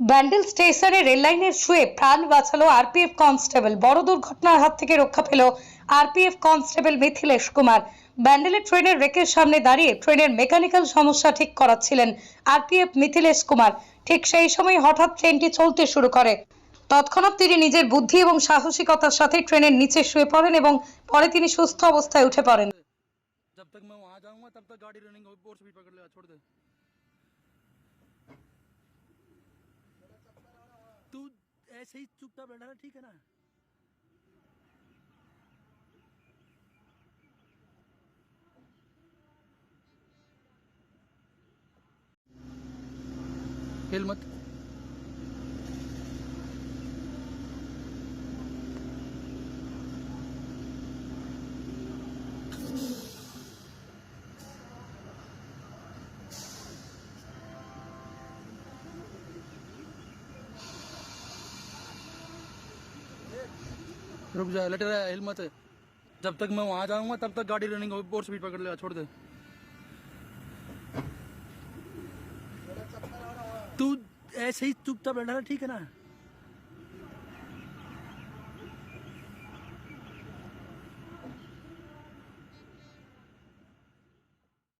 ব্যান্ডেল স্টেশনে রেললাইনের শুয়ে প্রাণ বাঁচালো আরপিএফ কনস্টেবল। বড় দুর্ঘটনার হাত থেকে রক্ষা পেল আরপিএফ কনস্টেবল মিথিলেশ কুমার। ব্যান্ডেলের ট্রেনের রেকের সামনে দাঁড়িয়ে ট্রেনের মেকানিক্যাল সমস্যা ঠিক করাচ্ছিলেন আরপিএফ মিথিলেশ কুমার। ঠিক সেই সময় হঠাৎ ট্রেনটি চলতে শুরু করে। তৎক্ষণাৎ তিনি নিজের বুদ্ধি এবং সাহসিকতার সাথে ট্রেনের নিচে শুয়ে পড়েন এবং পরে তিনি সুস্থ অবস্থায় উঠে পড়েন। ऐसे ही चुपचाप बैठा ना ठीक है ना? खेल मत। रुक जा लेटे रहा हिल मत। जब तक मैं वहाँ जाऊँगा, तब तक गाड़ी रनिंग होगी और स्पीड पकड़ लेगा छोड़ दे। तू ऐसे ही चुपचाप बैठा रहा, ठीक है ना?